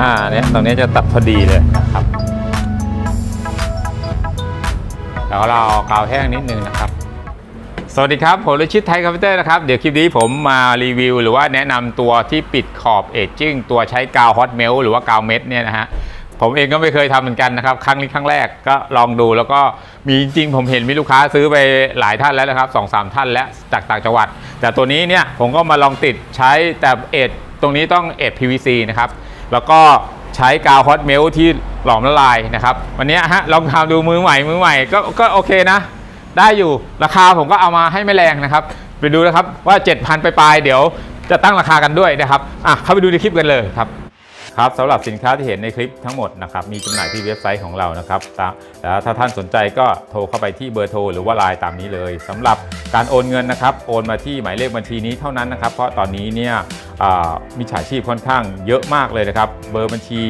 อ่าเนี่ยตรงนี้จะตัดพอดีเลยนะครับแล้วเราเกาวแห้งนิดนึงนะครับ สวัสดีครับ ผมฤชิตไทยคอมพิวเตอร์นะครับ เดี๋ยวคลิปนี้ผมมารีวิว หรือว่าแนะนำตัวที่ปิดขอบเอจจิ้งตัวใช้กาวฮอตเมลหรือว่ากาวเม็ดเนี่ยนะฮะ ผมเองก็ไม่เคยทำเหมือนกันนะครับ ครั้งนี้ครั้งแรกก็ลองดูแล้วก็มีจริงผมเห็นมีลูกค้าซื้อไปหลายท่านแล้วนะครับสองสามท่านแล้วจากต่างจังหวัด แต่ตัวนี้เนี่ยผมก็มาลองติดใช้แต่เอจตรงนี้ต้องเอจ PVC นะครับ แล้วก็ใช้กาวฮอตเมลที่หลอมละลายนะครับ วันนี้ฮะลองทำดูมือใหม่มือใหม่ก็ก็โอเคนะ ได้อยู่ราคาผมก็เอามาให้ไม่แรงนะครับ ไปดูนะครับว่า 7,000 ไปปลายเดี๋ยวจะตั้งราคากันด้วยนะครับอะเข้าไปดูในคลิปกันเลยครับ ครับสำหรับสินค้าที่เห็นในคลิปทั้งหมดนะครับมีจำหน่ายที่เว็บไซต์ของเรานะครับแล้วถ้าท่านสนใจก็โทรเข้าไปที่เบอร์โทรหรือว่าไลน์ตามนี้เลยสำหรับการโอนเงินนะครับโอนมาที่หมายเลขบัญชีนี้เท่านั้นนะครับ เพราะตอนนี้เนี่ยมีฉาชีพค่อนข้างเยอะมากเลยนะครับ เบอร์บัญชี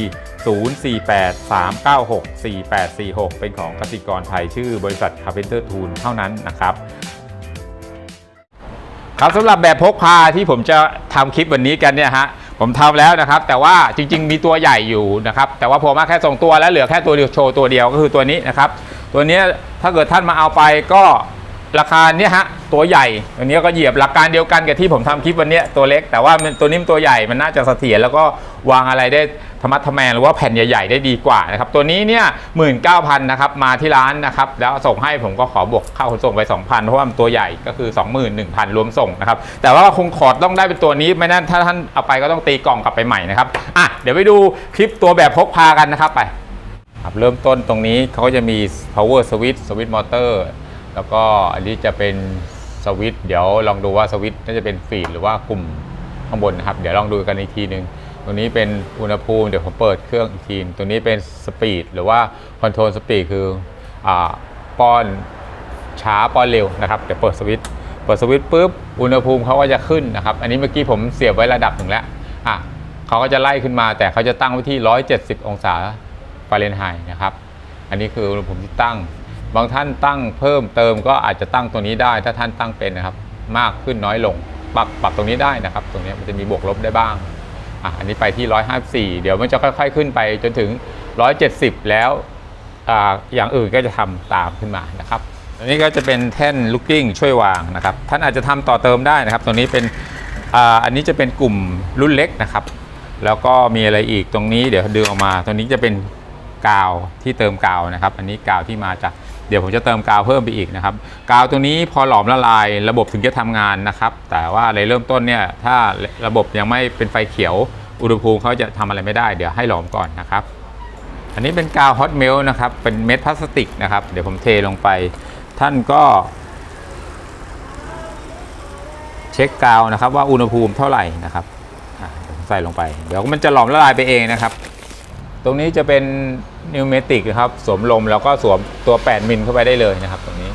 0483964846 เป็นของกสิกรไทยชื่อบริษัท Carpenter Tool เท่านั้นนะครับครับสำหรับแบบพกพาที่ผมจะทำคลิปวันนี้กันเนี่ยฮะ ผมทำแล้วนะครับ แต่ว่าจริง ๆ มีตัวใหญ่อยู่นะครับ แต่ว่าผมมาแค่ส่งตัวแล้วเหลือแค่ตัวเดียวโชว์ตัวเดียวก็คือตัวนี้นะครับ ตัวนี้ถ้าเกิดท่านมาเอาไปก็ ราคาเนี้ยฮะตัวใหญ่ตัวเนี้ยก็เหยียบหลักการเดียวกันกับที่ผมทำคลิปวันเนี้ยตัวเล็ก แต่ว่าตัวนี้มันตัวใหญ่มันน่าจะเสถียรแล้วก็วางอะไรได้ธรรมัทแมงหรือว่าแผ่นใหญ่ ๆ ได้ดีกว่านะครับตัวนี้เนี่ยหมื่นเก้าพันนะครับมาที่ร้านนะครับแล้วส่งให้ผมก็ขอบวกค่าขนส่งไป 2,000 เพราะว่ามันตัวใหญ่ก็คือ 21,000 รวมส่งนะครับแต่ว่าคงขอดต้องได้เป็นตัวนี้ไม่นั้นถ้าท่านเอาไปก็ต้องตีกล่องกลับไปใหม่นะครับอะเดี๋ยวไปดูคลิปตัวแบบพกพากันนะครับไปครับเริ่มต้นตรงนี้เขาก็จะมี power switch switch motor แล้วก็อันนี้จะเป็นสวิตเดี๋ยวลองดูว่าสวิตน่าจะเป็นฟีดหรือว่ากลุ่มข้างบนนะครับ เดี๋ยวลองดูกันอีกทีหนึ่งตรงนี้เป็นอุณหภูมิเดี๋ยวผมเปิดเครื่องอีกทีตรงนี้เป็นสปีดหรือว่าคอนโทรลสปีดคืออป้อนช้าป้อนเร็วนะครับเดี๋ยวเปิดสวิตช์เปิดสวิตช์ปุ๊บอุณหภูมิเขาก็จะขึ้นนะครับ อันนี้เมื่อกี้ผมเสียบไว้ระดับหนึ่งแล้วอะเขาก็จะไล่ขึ้นมา แต่เขาจะตั้งไว้ที่ 170 องศาฟาเรนไฮต์นะครับ อันนี้คืออุณหภูมิที่ตั้ง บางท่านตั้งเพิ่มเติมก็อาจจะตั้งตัวนี้ได้ ถ้าท่านตั้งเป็นนะครับ มากขึ้นน้อยลง ปรับปรับตรงนี้ได้นะครับ ตรงนี้มันจะมีบวกลบได้บ้างอะอันนี้ไปที่ 154 เดี๋ยวมันจะค่อย ๆ ขึ้นไปจนถึง 170 แล้วอ่าอย่างอื่นก็จะทำตามขึ้นมานะครับอันนี้ก็จะเป็นแท่นลูกกิ้งช่วยวางนะครับ ท่านอาจจะทำต่อเติมได้นะครับตรงนี้เป็นอ่าอันนี้จะเป็นกลุ่มรุ่นเล็กนะครับแล้วก็มีอะไรอีกตรงนี้เดี๋ยวดึงออกมาตรงนี้จะเป็นกาวที่เติมกาวนะครับ อันนี้กาวที่มาจาก เดี๋ยวผมจะเติมกาวเพิ่มไปอีกนะครับ กาวตัวนี้พอหลอมละลายระบบถึงจะทำงานนะครับ แต่ว่าในเริ่มต้นเนี่ยถ้าระบบยังไม่เป็นไฟเขียวอุณหภูมิเขาจะทำอะไรไม่ได้เดี๋ยวให้หลอมก่อนนะครับ อันนี้เป็นกาวฮอตเมลนะครับ เป็นเม็ดพลาสติกนะครับ เดี๋ยวผมเทลงไป ท่านก็ เช็คกาวนะครับว่าอุณหภูมิเท่าไหร่นะครับใส่ลงไป เดี๋ยวมันจะหลอมละลายไปเองนะครับ ตรงนี้จะเป็นนิวเมติกนะครับสวมลมแล้วก็สวมตัว 8 มิลเข้าไปได้เลยนะครับ ตรงนี้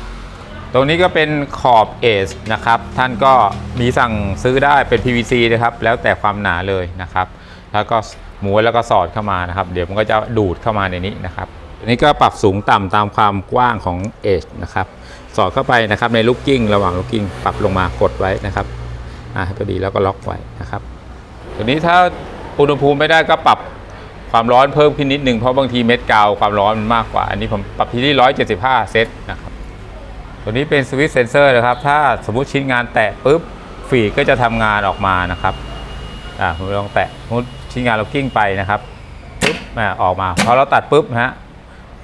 ตรงนี้ก็เป็นขอบเอสนะครับ ท่านก็มีสั่งซื้อได้เป็น PVC นะครับ แล้วแต่ความหนาเลยนะครับ แล้วก็หม้วนแล้วก็สอดเข้ามานะครับ เดี๋ยวมันก็จะดูดเข้ามาในนี้นะครับอันนี้ก็ปรับสูงต่ำตามความกว้างของเอชนะครับ สอดเข้าไปนะครับในลูกกิ้งระหว่างลูกกิ้งปรับลงมากดไว้นะครับอ่าพอดีแล้วก็ล็อกไว้นะครับตัวนี้ถ้าอุณหภูมิไม่ได้ก็ปรับ ความร้อนเพิ่มขึ้นนิดนึงเพราะบางทีเม็ดกาวความร้อนมันมากกว่า อันนี้ผมปรับที่ที่ 175 เซตนะครับ ตัวนี้เป็นสวิตช์เซนเซอร์นะครับ ถ้าสมมุติชิ้นงานแตะปุ๊บฟีก็จะทำงานออกมานะครับ อ่าผมลองแตะสมมุติชิ้นงานเรากิ้งไปนะครับปุ๊บอ่าออกมาพอเราตัดปุ๊บนะฮะ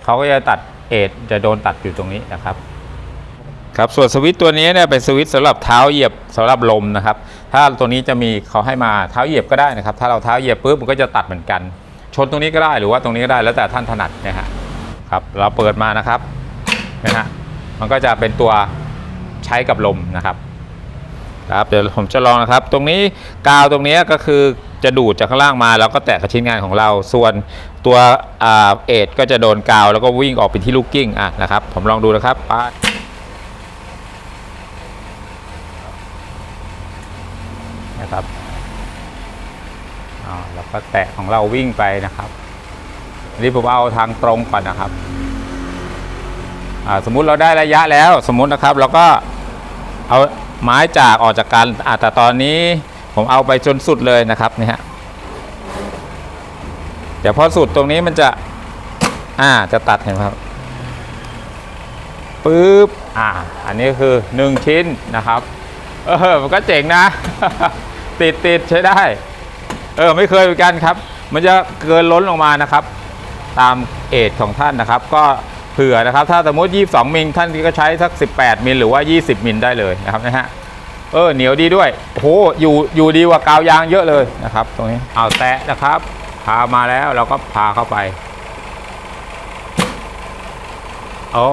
เขาก็จะตัดเอทจะโดนตัดอยู่ตรงนี้นะครับครับส่วนสวิตตัวนี้เนี่ยเป็นสวิตช์สำหรับเท้าเหยียบสำหรับลมนะครับ ถ้าตัวนี้จะมีเขาให้มาเท้าเหยียบก็ได้นะครับ ถ้าเราเท้าเหยียบปุ๊บมันก็จะตัดเหมือนกัน ชนตรงนี้ก็ได้หรือว่าตรงนี้ก็ได้แล้วแต่ท่านถนัดนะฮะครับเราเปิดมานะครับนะฮะมันก็จะเป็นตัวใช้กับลมนะครับครับเดี๋ยวผมจะลองนะครับ ตรงนี้กาวตรงนี้ก็คือจะดูดจากข้างล่างมา แล้วก็แตะกับชิ้นงานของเรา ส่วนตัวเอทก็จะโดนกาว แล้วก็วิ่งออกไปที่ลูกกิ้งอะนะครับ ผมลองดูนะครับป้า นะครับอ่าแล้ว ก็แตะของเราวิ่งไปนะครับนนี้ผมเอาทางตรงก่อนนะครับสมมุติเราได้ระยะแล้วสมมุตินะครับเราก็เอาไม้จากออกจากกันอะแต่ตอนนี้ผมเอาไปจนสุดเลยนะครับนี่ฮะเดี๋ยวพอสุดตรงนี้มันจะอ่าจะตัดเห็นไหมครับปึ๊บอ่าอันนี้คือ1ชิ้นนะครับเออมันก็เจ๋งนะ ติดติดใช้ได้ เออไม่เคยเหมือนกันครับ มันจะเกินล้นลงมานะครับ ตามเอทของท่านนะครับ ก็เผื่อนะครับ ถ้าสมมติ 22 มิลท่านก็ใช้สัก 18 มิลหรือว่า 20 มิลได้เลยนะครับนะฮะเออเหนียวดีด้วยโอ้โหอยู่อยู่ดีกว่ากาวยางเยอะเลยนะครับ ตรงนี้เอาแตะนะครับ พามาแล้วเราก็พาเข้าไปอ๋อ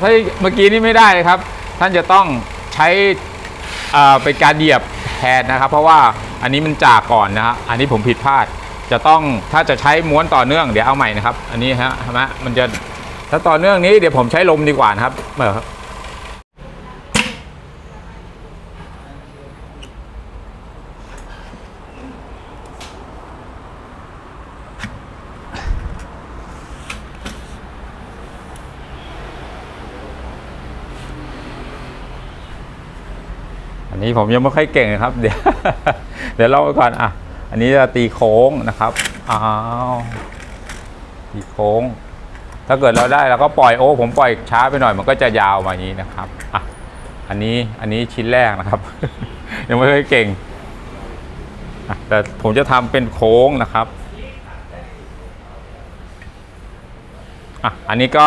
เฮ้ยเมื่อกี้นี่ไม่ได้เลยครับ ท่านจะต้องใช้อ่อเป็นการเหยียบ แทนนะครับ เพราะว่าอันนี้มันจากก่อนนะฮะอันนี้ผมผิดพลาด จะต้องถ้าจะใช้ม้วนต่อเนื่องเดี๋ยวเอาใหม่นะครับ อันนี้ฮะใช่ไหมมันจะถ้าต่อเนื่องนี้เดี๋ยวผมใช้ลมดีกว่านะครับเออ อันนี้ผมยังไม่ค่อยเก่งนะครับ เดี๋ยวเดี๋ยวเล่าไปก่อนอะ อันนี้จะตีโค้งนะครับอ้าวตีโค้ง ถ้าเกิดเราได้เราก็ปล่อยโอ้ผมปล่อยช้าไปหน่อยมันก็จะยาวมาอย่างนี้นะครับอะอันนี้อันนี้ชิ้นแรกนะครับ ยังไม่ค่อยเก่งแต่ผมจะทำเป็นโค้งนะครับอะอันนี้ก็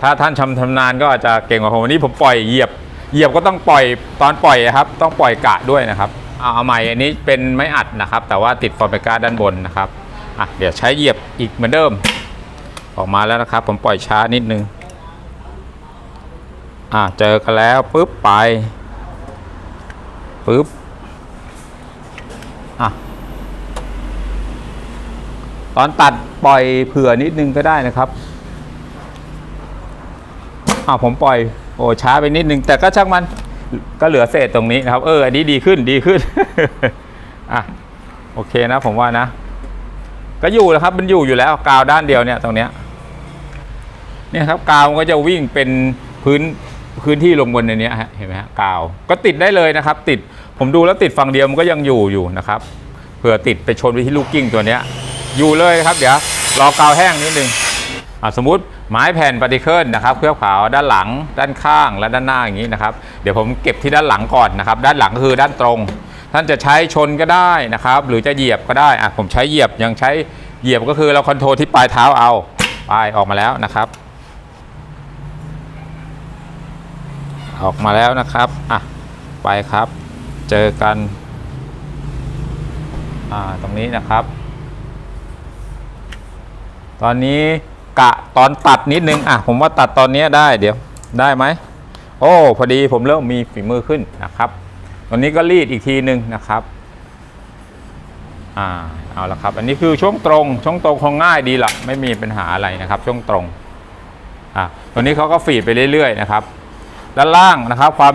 ถ้าท่านชำชำนาญก็อาจจะเก่งกว่าผมวันนี้ผมปล่อยเหยียบ เหยียบก็ต้องปล่อยตอนปล่อยครับ ต้องปล่อยกะด้วยนะครับเอาเอาใหม่อันนี้เป็นไม้อัดนะครับ แต่ว่าติดฟอร์เมกาด้านบนนะครับอะเดี๋ยวใช้เหยียบอีกเหมือนเดิม ออกมาแล้วนะครับ ผมปล่อยช้านิดนึงอะเจอกันแล้วปุ๊บไปปุ๊บอะตอนตัดปล่อยเผื่อนิดนึงก็ได้นะครับ อ่าผมปล่อยโอ้ช้าไปนิดนึงแต่ก็ช่างมันก็เหลือเศษตรงนี้นะครับ เอออันนี้ดีขึ้นดีขึ้นอะโอเคนะผมว่านะ ก็อยู่แล้วครับมันอยู่อยู่แล้วกาวด้านเดียวเนี่ยตรงเนี้ยเนี่ยครับกาวมันก็จะวิ่งเป็นพื้นพื้นที่ลงบนในนี้ฮะเห็นไหมฮะกาวก็ติดได้เลยนะครับ ติดผมดูแล้วติดฝั่งเดียวมันก็ยังอยู่อยู่นะครับเผื่อติดไปชนไปที่ลูกกิ้งตัวเนี้ยอยู่เลยครับ เดี๋ยวรอกาวแห้งนิดนึงอะสมมุติ ไม้แผ่นปฏิเคิลนะครับเคลือบขาวด้านหลัง ด้านข้างและด้านหน้าอย่างนี้นะครับ เดี๋ยวผมเก็บที่ด้านหลังก่อนนะครับ ด้านหลังก็คือด้านตรง ท่านจะใช้ชนก็ได้นะครับ หรือจะเหยียบก็ได้อะผมใช้เหยียบยังใช้เหยียบก็คือเราคอนโทรลที่ปลายเท้าเอาปลายออกมาแล้วนะครับ ออกมาแล้วนะครับอะไปครับ เจอกันอ่าตรงนี้นะครับ ตอนนี้ กะตอนตัดนิดนึงอะผมว่าตัดตอนนี้ได้เดี๋ยวได้ไหมโอ้พอดีผมเริ่มมีฝีมือขึ้นนะครับตอนนี้ก็รีดอีกทีหนึ่งนะครับอ่าเอาละครับ อันนี้คือช่วงตรง ช่วงตรงคงง่ายดีละไม่มีปัญหาอะไรนะครับ ช่วงตรงอะตัวนี้เขาก็ฟีดไปเรื่อยๆนะครับด้านล่างนะครับความ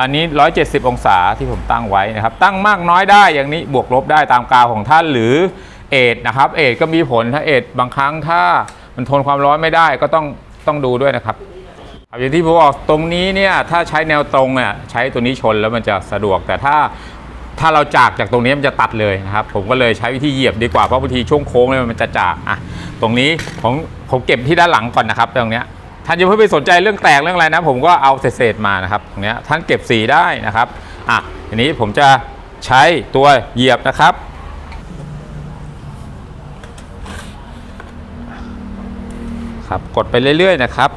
อันนี้ 170 องศาที่ผมตั้งไว้นะครับ ตั้งมากน้อยได้อย่างนี้บวกลบได้ตามกาวของท่านหรือเอทนะครับ เอทก็มีผลถ้าเอทบางครั้งถ้า มันทนความร้อนไม่ได้ก็ต้องต้องดูด้วยนะครับอย่างที่ผมบอกตรงนี้เนี่ยถ้าใช้แนวตรงเนี่ยใช้ตัวนี้ชนแล้วมันจะสะดวกแต่ถ้าถ้าเราจากจากตรงนี้มันจะตัดเลยนะครับ ผมก็เลยใช้วิธีเหยียบดีกว่าเพราะบางทีช่วงโค้งเนี่ยมันจะจากอะตรงนี้ผมผมเก็บที่ด้านหลังก่อนนะครับตรงเนี้ยท่านอย่าเพิ่งไปสนใจเรื่องแตกเรื่องอะไรนะผมก็เอาเศษๆมานะครับตรงเนี้ยท่านเก็บสีได้นะครับอะทีนี้ผมจะใช้ตัวเหยียบนะครับ ครับกดไปเรื่อย ๆ นะครับ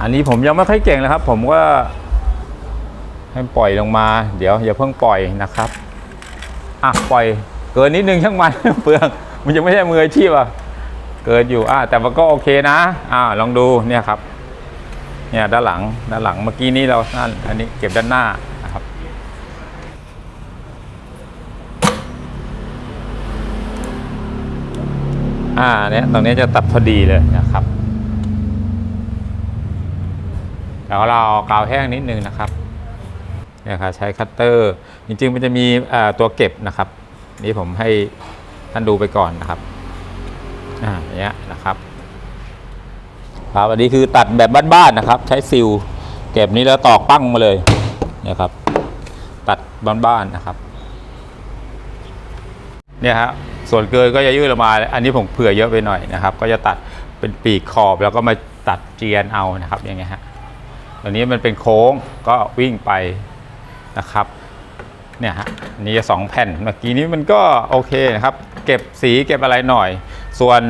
อันนี้ผมยังไม่ค่อยเก่งนะครับ ผมก็ให้ปล่อยลงมา เดี๋ยวอย่าเพิ่งปล่อยนะครับอะปล่อยเกินนิดนึงช่างมันเปลืองมันยังไม่ใช่มืออาชีพอะเกินอยู่อะแต่มันก็โอเคนะอ่าลองดูเนี่ยครับเนี่ยด้านหลังด้านหลังเมื่อกี้นี้เรานั่นอันนี้เก็บด้านหน้านะครับ อ่าเนี่ยตรงนี้จะตัดพอดีเลยนะครับเดี๋ยวเราเกาวแห้งนิดนึงนะครับเนี่ยครับใช้คัตเตอร์ จริงๆมันจะมีตัวเก็บนะครับ นี่ผมให้ท่านดูไปก่อนนะครับอ่าอย่างเงี้ยนะครับครับอันนี้คือตัดแบบบ้านๆนะครับ ใช้ซิลเก็บนี้แล้วตอกปั้งมาเลยนะครับ ตัดบ้านๆนะครับ เนี่ยฮะ ส่วนเกินก็จะยืดออกมา อันนี้ผมเผื่อเยอะไปหน่อยนะครับ ก็จะตัดเป็นปีกขอบแล้วก็มาตัดเจียนเอานะครับอย่างเงี้ยฮะตัวนี้มันเป็นโค้งก็วิ่งไปนะครับเนี่ยฮะนนี้จะสองแผ่นเมื่อกี้นี้มันก็โอเคนะครับ เก็บสีเก็บอะไรหน่อย ส่วน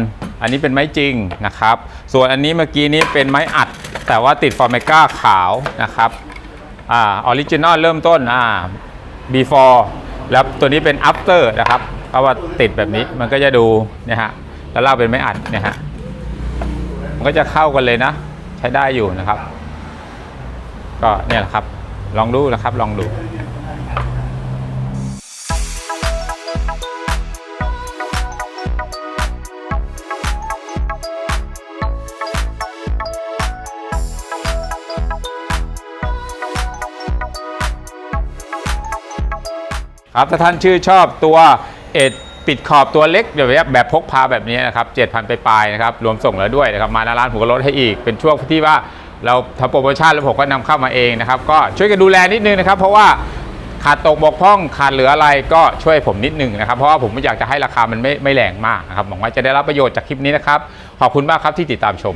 อันนี้เป็นไม้จริงนะครับ ส่วนอันนี้เมื่อกี้นี้เป็นไม้อัด แต่ว่าติดฟอร์เมก้าขาวนะครับอ่าออริจินอลเริ่มต้นอ่า before แล้วตัวนี้เป็น after นะครับ เพราะว่าติดแบบนี้มันก็จะดูเนี่ยฮะแล้วเราเป็นไม้อัดเนี่ยฮะมันก็จะเข้ากันเลยนะ ใช้ได้อยู่นะครับ ก็เนี่ยแหละครับ ลองดูนะครับ ลองดูครับถ้าท่านชื่อชอบตัว เอ็ดปิดขอบตัวเล็กแบบนี้แบบพกพาแบบนี้นะครับเจ็ดพันไปปลายนะครับรวมส่งแล้วด้วยนะครับมาหน้าร้านผมก็ลดให้อีกเป็นช่วงที่ว่าเราทำโปรโมชั่นแล้วผมก็นำเข้ามาเองนะครับก็ช่วยกันดูแลนิดนึงนะครับ เพราะว่าขาดตกบกพร่องขาดเหลืออะไรก็ช่วยผมนิดนึงนะครับ เพราะว่าผมไม่อยากจะให้ราคามันไม่ไม่แรงมากนะครับหวังว่าจะได้รับประโยชน์จากคลิปนี้นะครับ ขอบคุณมากครับที่ติดตามชม